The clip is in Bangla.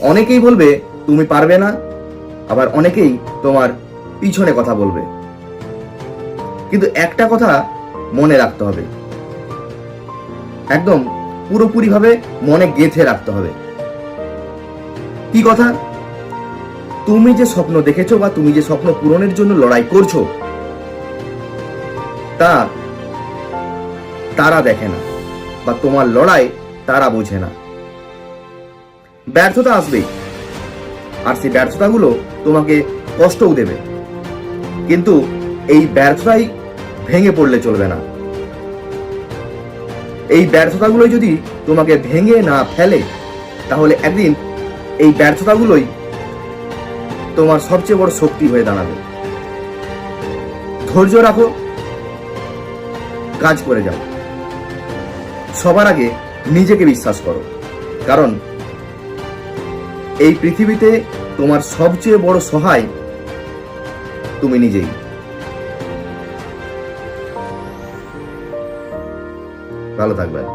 অনেকেই বলবে, তুমি পারবে না। আবার অনেকেই তোমার পিছনে কথা বলবে। কিন্তু একটা কথা মনে রাখতে হবে। একদম পুরোপুরিভাবে মনে গেঁথে রাখতে হবে। কি কথা? তুমি যে স্বপ্ন দেখেছ বা তুমি যে স্বপ্ন পূরণের জন্য লড়াই করছ, তা তারা দেখে না বা তোমার লড়াই তারা বোঝে না। ব্যর্থতা আসবেই। আর সেই ব্যর্থতাগুলো তোমাকে কষ্টও দেবে। কিন্তু এই ব্যর্থতাই ভেঙে পড়লে চলবে না। এই ব্যর্থতাগুলো যদি তোমাকে ভেঙে না ফেলে, তাহলে একদিন এই ব্যর্থতাগুলোই তোমার সবচেয়ে বড় শক্তি হয়ে দাঁড়াবে। ধৈর্য রাখো, কাজ করে যাও। সবার আগে নিজেকে বিশ্বাস করো। কারণ এই পৃথিবীতে তোমার সবচেয়ে বড় সহায় তুমি নিজেই। ভালো থাকবেন।